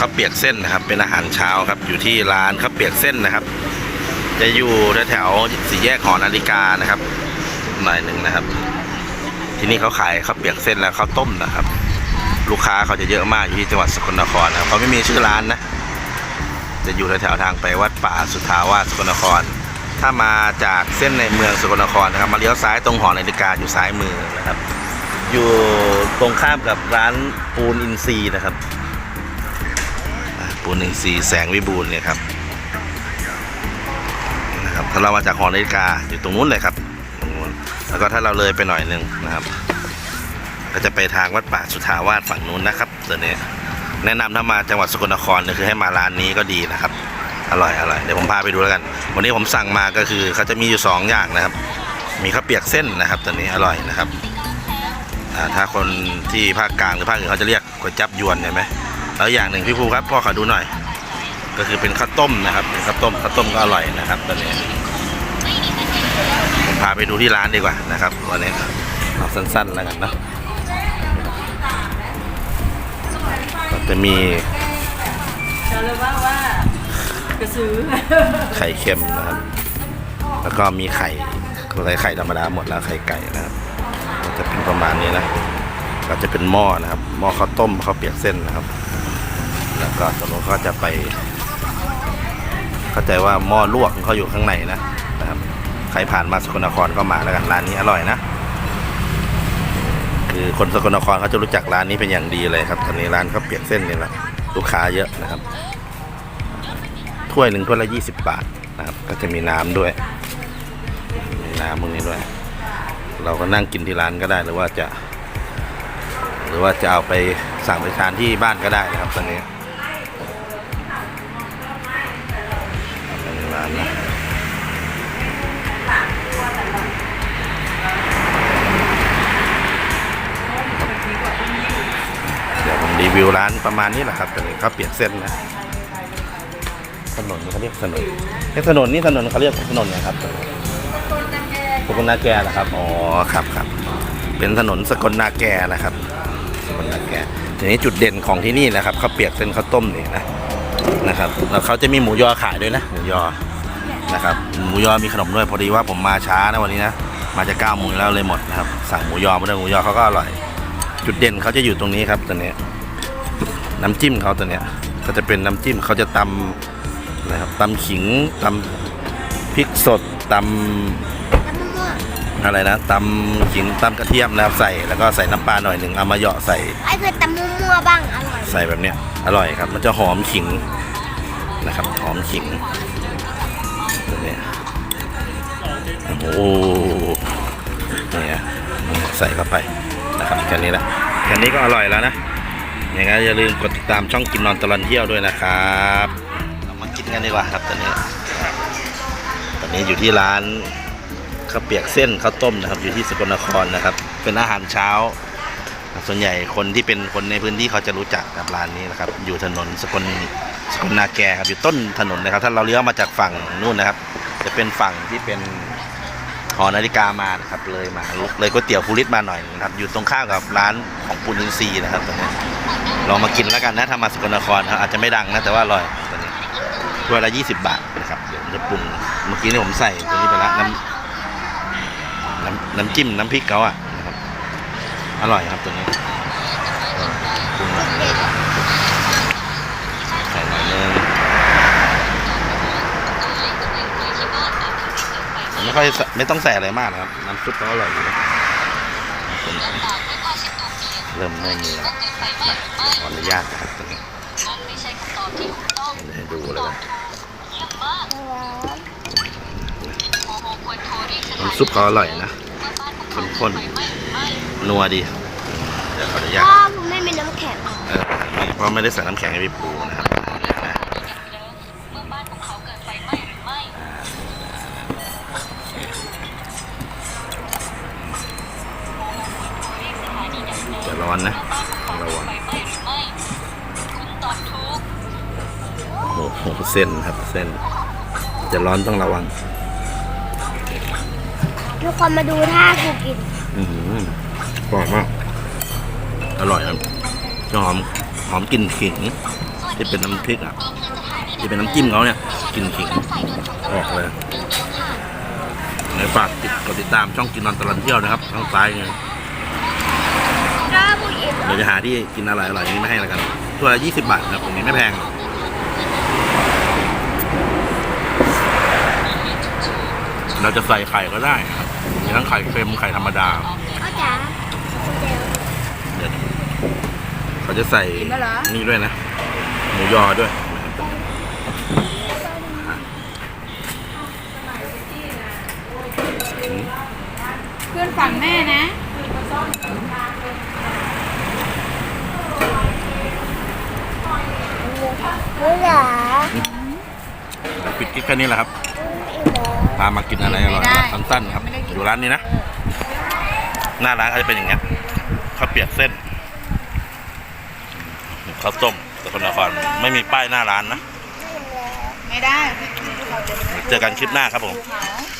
ข้าวเปียกเส้นนะครับ เป็นอาหารเช้าครับ อยู่ที่ร้านข้าวเปียกเส้นนะครับ จะอยู่แถวสี่แยกหอนาฬิกานะครับหน่อยหนึ่งนะครับ ที่นี่เขาขายข้าวเปียกเส้นและข้าวต้มนะครับ ลูกค้าเขาจะเยอะมากอยู่ที่จังหวัดสกลนครนะครับเขาไม่มีชื่อร้านนะ จะอยู่แถวทางไปวัดป่าสุทธาวาสสกลนคร ถ้ามาจากเส้นในเมืองสกลนครนะครับ มาเลี้ยวซ้ายตรงหอนาฬิกาอยู่ซ้ายมือนะครับ อยู่ตรงข้ามกับร้านปูนอินซีนะครับ อ่าปูนอินซีย์แสงวิบูลย์เนี่ยครับนะครับ ถ้าเรามาจากหอนาฬิกาอยู่ตรงนู้นเลยครับตรงนู้นแล้วก็ถ้าเราเลยไปหน่อยหนึงนะครับ ก็จะไปทางวัดป่าสุทาวาสฝั่งนู้นนะครับตัวนี้แนะนำถ้ามาจังหวัดสกลนครเนี่ยคือให้มาร้านนี้ก็ดีนะครับ อร่อยอร่อยเดี๋ยวผมพาไปดูแล้วกัน วันนี้ผมสั่งมาก็คือเขาจะมีอยู่สองอย่างนะครับ มีข้าวเปียกเส้นนะครับตัวนี้อร่อยนะครับถ้าคนที่ภาคกลางหรือภาคอื่นเขาจะเรียกก๋วยจับยวนใช่ไหม แล้วอย่างหนึ่งพี่ภูครับพ่อขอดูหน่อย ก็คือเป็นข้าวต้มนะครับเป็นข้าวต้มข้าวต้มก็อร่อยนะครับตัวนี้ผมพาไปดูที่ร้านดีกว่านะครับวันนี้เอาสั้นๆแล้วกันเนาะก็จะมีเราเลยว่าว่ากระสือไข่เค็มนะครับ แล้วก็มีไข่ใส่ไข่ธรรมดาหมดแล้วไข่ไก่นะครับก็จะเป็นประมาณนี้นะก็จะเป็นหม้อนะครับหม้อข้าวต้มข้าวเปียกเส้นนะครับ แล้วก็ตรงนู้นก็จะไป เข้าใจว่าหม้อลวกเขาอยู่ข้างในนะนะครับ ใครผ่านมาสกลนครก็มาแล้วกันร้านนี้อร่อยนะ คือคนสกลนครเขาจะรู้จักร้านนี้เป็นอย่างดีเลยครับตอนนี้ร้านเขาเปียกเส้นนี่แหละลูกค้าเยอะนะครับ ถ้วยหนึ่งถ้วยละยี่สิบบาทนะครับ ก็จะมีน้ำด้วย มีน้ำพวกนี้ด้วย เราก็นั่งกินที่ร้านก็ได้หรือว่าจะ หรือว่าจะเอาไปสั่งไปทานที่บ้านก็ได้นะครับตอนนี้ รีวิวร้านประมาณนี้แหละครับตอนนี้เขาเปียกเส้นนะถนนเขาเรียกถนนเอ้ถนนนี่ถนนเขาเรียกถนนไงครับสกลนาแกนะครับอ๋อครับครับเป็นถนนสกลนาแกนะครับ สกลนาแกทีนี้จุดเด่นของที่นี่นะครับข้าวเปียกเส้นข้าวต้มนี่นะนะครับแล้วเขาจะมีหมูยอขายด้วยนะหมูยอนะครับหมูยอมีขนมด้วยพอดีว่าผมมาช้านะวันนี้นะมาจะเก้าโมงแล้วเลยหมดนะครับสั่งหมูยอมาด้วยหมูยอเขาก็อร่อย จุดเด่นเขาจะอยู่ตรงนี้ครับตัวนี้ำจิ้มเขาตัวเนี้ยก็จะเป็นน้ำจิ้มเขาจะตำนะครับตำขิงตำพริกสดตำอะไรนะตำขิงตำกระเทียมนะครับใส่แล้วก็ใส่น้ำปลาหน่อยหนึ่งเอามาเหยาะใส่ไอ้เคยตำมั่วๆบ้างอร่อยใส่แบบเนี้ยอร่อยครับ มันจะหอมขิงนะครับหอมขิงแบบเนี้ยโอ้โหเนี่ยใส่เข้าไปนะครับแค่นี้แหละแค่นี้ก็อร่อยแล้วนะอ ย่างงั้นอย่าลืมกดติดตามช่องกินนอนตลอดเที่ยวด้วยนะครับเรามากินกันดีกว่าครับตอนนี้ ตอนนี้อยู่ที่ร้านข้าวเปียกเส้นข้าวต้มนะครับ อยู่ที่สกลนครนะครับ เป็นอาหารเช้า ส่วนใหญ่คนที่เป็นคนในพื้นที่เขาจะรู้จักกับร้านนี้นะครับ อยู่ถนนสกลสกลนาแกครับอยู่ต้นถนนนะครับ ถ้าเราเลี้ยวมาจากฝั่งนู่นนะครับ จะเป็นฝั่งที่เป็นหอนาฬิกามานะครับเลยมาเลยก๋วยเตี๋ยวภูริศมาหน่อยนะครับ อยู่ตรงข้ามกับร้านของปูนินซีนะครับตรงนี้ ลองมากินแล้วกันนะถ้ามาสกลนครครับอาจจะไม่ดังนะแต่ว่าอร่อยตรงนี้ถ้วยละยี่สิบบาทนะครับเดี๋ยวผมจะปรุงเมื่อกี้นี่ผมใส่ตัวนี้ไปแล้วน้ำน้ำน้ำจิ้มน้ำพริกเขาอะนะครับอร่อยครับตัวนี้ปรุงหน่อยเลยใส่หน่อยนึงไม่ค่อยไม่ต้องใส่อะไรมากนะครับน้ำซุปเขาอร่อยอยู่นะ เริ่มไม่มีแล้วนะขออนุญาตนะครับตัวนี้เดี๋ยวให้ดูเลยกันน้ำซุปเขาอร่อยนะเข้มข้นนัวดีเดี๋ยวขออนุญาตพ่อผมไม่มีน้ำแข็งเออไม่เพราะไม่ได้ใส่น้ำแข็งให้พี่ปูนะครับ จะร้อนนะต้องระวังโอ้โหเส้นครับเส้น จะร้อนต้องระวังทุกคนมาดูท่ากูกินอือหือหอมมาก อร่อยครับจะหอมหอมกลิ่นขิง ที่เป็นน้ำพริกอะ ที่เป็นน้ำจิ้มเขาเนี่ยกลินขิงออกเลยในฝากติดกดติดตามช่องกินนอนตลอดเที่ยวนะครับทางซ้ายเนี่ยถ้าผู้หญิงเดี๋ยวจะหาที่กินอร่อยอร่อยอย่างนี้มาให้แล้วกันถ้วยละยี่สิบบาทนะครับตรงนี้ไม่แพงเราจะใส่ไข่ก็ได้ครับมีทั้งไข่เค็มไข่ธรรมดาก็จ๋าเดี๋ยวเขาจะใส่นี่ด้วยนะ หมูยอด้วยนะครับ เพื่อนฝั่งแม่นะ ผู้หญิงปิดคลิปแค่นี้แหละครับ พามากินอะไรอร่อยๆสั้นๆครับ อยู่ร้านนี้นะ หน้าร้านก็จะเป็นอย่างเงี้ยข้าวเปียกเส้นข้าวต้มสกลนครไม่มีป้ายหน้าร้านนะ ไม่ได้ เจอกันคลิปหน้าครับผมเขา